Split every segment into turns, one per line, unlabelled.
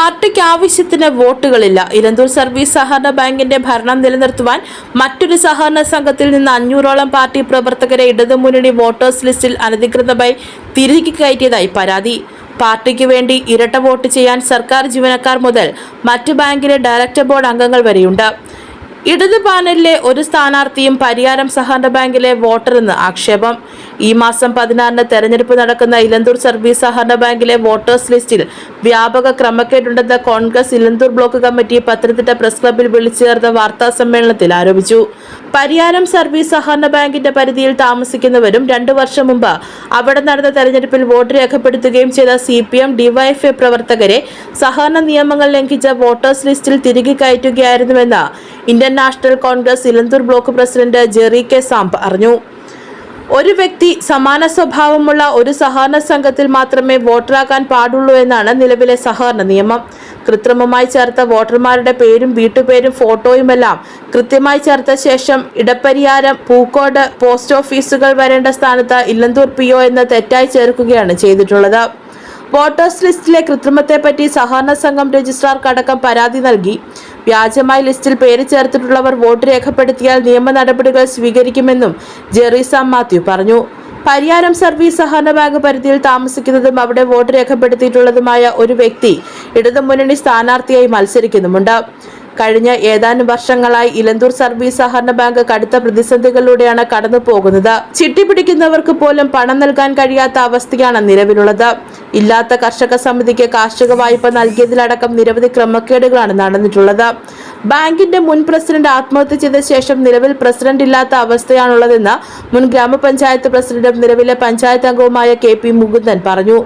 പാർട്ടിക്ക് ആവശ്യത്തിന് വോട്ടുകളില്ല. ഇലന്തൂർ സർവീസ് സഹകരണ ബാങ്കിന്റെ ഭരണം നിലനിർത്തുവാൻ മറ്റൊരു സഹകരണ സംഘത്തിൽ നിന്ന് അഞ്ഞൂറോളം പാർട്ടി പ്രവർത്തകരെ ഇടതുമുന്നണി വോട്ടേഴ്സ് ലിസ്റ്റിൽ അനധികൃതമായി തിരികെ കയറ്റിയതായി പരാതി. പാർട്ടിക്ക് വേണ്ടി ഇരട്ട വോട്ട് ചെയ്യാൻ സർക്കാർ ജീവനക്കാർ മുതൽ മറ്റ് ബാങ്കിലെ ഡയറക്ടർ ബോർഡ് അംഗങ്ങൾ വരെയുണ്ട്. ഇടതു പാനലിലെ ഒരു സ്ഥാനാർത്ഥിയും പരിയാരം സഹകരണ ബാങ്കിലെ വോട്ടറെന്ന് ആക്ഷേപം. ഈ മാസം പതിനാറിന് തെരഞ്ഞെടുപ്പ് നടക്കുന്ന ഇലന്തൂർ സർവീസ് സഹകരണ ബാങ്കിലെ വോട്ടേഴ്സ് ലിസ്റ്റിൽ വ്യാപക ക്രമക്കേടുണ്ടെന്ന് Congress Elanthoor block committee Pathanamthitta press ക്ലബ്ബിൽ വിളിച്ചു ചേർത്ത വാർത്താ സമ്മേളനത്തിൽ ആരോപിച്ചു. പരിയാരം സർവീസ് സഹകരണ ബാങ്കിന്റെ പരിധിയിൽ താമസിക്കുന്നവരും രണ്ടു വർഷം മുമ്പ് അവിടെ നടന്ന തെരഞ്ഞെടുപ്പിൽ വോട്ട് രേഖപ്പെടുത്തുകയും ചെയ്ത സി പി എം ഡിവൈഎഫ്ഐ പ്രവർത്തകരെ സഹകരണ നിയമങ്ങൾ ലംഘിച്ച വോട്ടേഴ്സ് ലിസ്റ്റിൽ തിരികെ കയറ്റുകയായിരുന്നുവെന്ന് Indian national Congress Elanthoor block president Jerry K സാംപ് അറിഞ്ഞു. ഒരു വ്യക്തി സമാന സ്വഭാവമുള്ള ഒരു സഹകരണ സംഘത്തിൽ മാത്രമേ വോട്ടറാകാൻ പാടുള്ളൂ എന്നാണ് നിലവിലെ സഹകരണ നിയമം. കൃത്രിമമായി ചേർത്ത വോട്ടർമാരുടെ പേരും വീട്ടുപേരും ഫോട്ടോയുമെല്ലാം കൃത്യമായി ചേർത്ത ശേഷം ഇടപ്പരിയാരം പൂക്കോട് പോസ്റ്റ് ഓഫീസുകൾ വരേണ്ട സ്ഥാനത്ത് ഇല്ലന്തൂർ പി എന്ന് തെറ്റായി ചേർക്കുകയാണ് ചെയ്തിട്ടുള്ളത്. വോട്ടേഴ്സ് ലിസ്റ്റിലെ കൃത്രിമത്തെപ്പറ്റി സഹകരണ സംഘം രജിസ്ട്രാർക്കടക്കം പരാതി നൽകി. വ്യാജമായി ലിസ്റ്റിൽ പേര് ചേർത്തിട്ടുള്ളവർ വോട്ട് രേഖപ്പെടുത്തിയാൽ നിയമ നടപടികൾ സ്വീകരിക്കുമെന്നും ജെറി സാം മാത്യു പറഞ്ഞു. പരിയാരം സർവീസ് സഹകരണ ബാങ്ക് പരിധിയിൽ താമസിക്കുന്നതും അവിടെ വോട്ട് രേഖപ്പെടുത്തിയിട്ടുള്ളതുമായ ഒരു വ്യക്തി ഇടതുമുന്നണി സ്ഥാനാർത്ഥിയായി മത്സരിക്കുന്നുമുണ്ട്. കഴിഞ്ഞ ഏതാനും വർഷങ്ങളായി ഇലന്തൂർ സർവീസ് സഹകരണ ബാങ്ക് കടുത്ത പ്രതിസന്ധികളിലൂടെയാണ് കടന്നു പോകുന്നത്. ചിട്ടി പിടിക്കുന്നവർക്ക് പോലും പണം നൽകാൻ കഴിയാത്ത അവസ്ഥയാണ് നിലവിലുള്ളത്. ഇല്ലാത്ത കർഷക സമിതിക്ക് കാർഷിക വായ്പ നൽകിയതിലടക്കം നിരവധി ക്രമക്കേടുകളാണ് നടന്നിട്ടുള്ളത്. ബാങ്കിന്റെ മുൻ പ്രസിഡന്റ് ആത്മഹത്യ ചെയ്ത ശേഷം നിലവിൽ പ്രസിഡന്റ് ഇല്ലാത്ത അവസ്ഥയാണുള്ളതെന്ന് മുൻ ഗ്രാമപഞ്ചായത്ത് പ്രസിഡന്റും നിലവിലെ പഞ്ചായത്ത് അംഗവുമായ കെ പി മുകുന്ദൻ പറഞ്ഞു.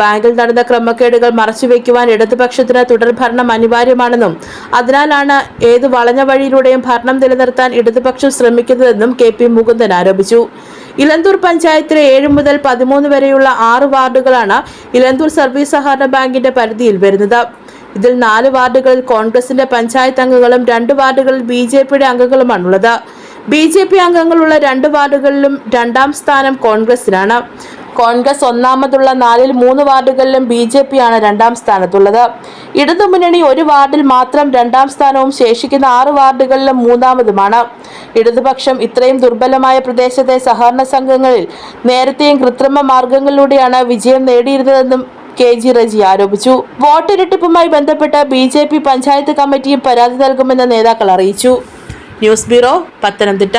ബാങ്കിൽ നടന്ന ക്രമക്കേടുകൾ മറച്ചുവെക്കുവാൻ ഇടതുപക്ഷത്തിന് തുടർഭരണം അനിവാര്യമാണെന്നും അതിനാലാണ് ഏത് വളഞ്ഞ വഴിയിലൂടെയും ഭരണം നിലനിർത്താൻ ഇടതുപക്ഷം ശ്രമിക്കുന്നതെന്നും കെ പി മുകുന്ദൻ ആരോപിച്ചു. ഇലന്തൂർ പഞ്ചായത്തിലെ ഏഴ് മുതൽ പതിമൂന്ന് വരെയുള്ള ആറ് വാർഡുകളാണ് ഇലന്തൂർ സർവീസ് സഹകരണ ബാങ്കിന്റെ പരിധിയിൽ വരുന്നത്. ഇതിൽ നാല് വാർഡുകളിൽ കോൺഗ്രസിന്റെ പഞ്ചായത്ത് അംഗങ്ങളും രണ്ട് വാർഡുകളിൽ ബി ജെ പിയുടെ അംഗങ്ങളുമാണുള്ളത്. ബി ജെ പി അംഗങ്ങളുള്ള രണ്ട് വാർഡുകളിലും രണ്ടാം സ്ഥാനം കോൺഗ്രസിനാണ്. കോൺഗ്രസ് ഒന്നാമതുള്ള നാലിൽ മൂന്ന് വാർഡുകളിലും ബി ജെ പി ആണ് രണ്ടാം സ്ഥാനത്തുള്ളത്. ഇടതുമുന്നണി ഒരു വാർഡിൽ മാത്രം രണ്ടാം സ്ഥാനവും ശേഷിക്കുന്ന ആറ് വാർഡുകളിലും മൂന്നാമതുമാണ്. ഇടതുപക്ഷം ഇത്രയും ദുർബലമായ പ്രദേശത്തെ സഹകരണ സംഘങ്ങളിൽ നേരത്തെയും കൃത്രിമ മാർഗങ്ങളിലൂടെയാണ് വിജയം നേടിയിരുന്നതെന്നും കെ ജി റജി ആരോപിച്ചു. വോട്ടിരട്ടിപ്പുമായി ബന്ധപ്പെട്ട് ബി ജെ പി പഞ്ചായത്ത് കമ്മിറ്റിയും പരാതി നൽകുമെന്ന് നേതാക്കൾ അറിയിച്ചു. News bureau Pathanamthitta.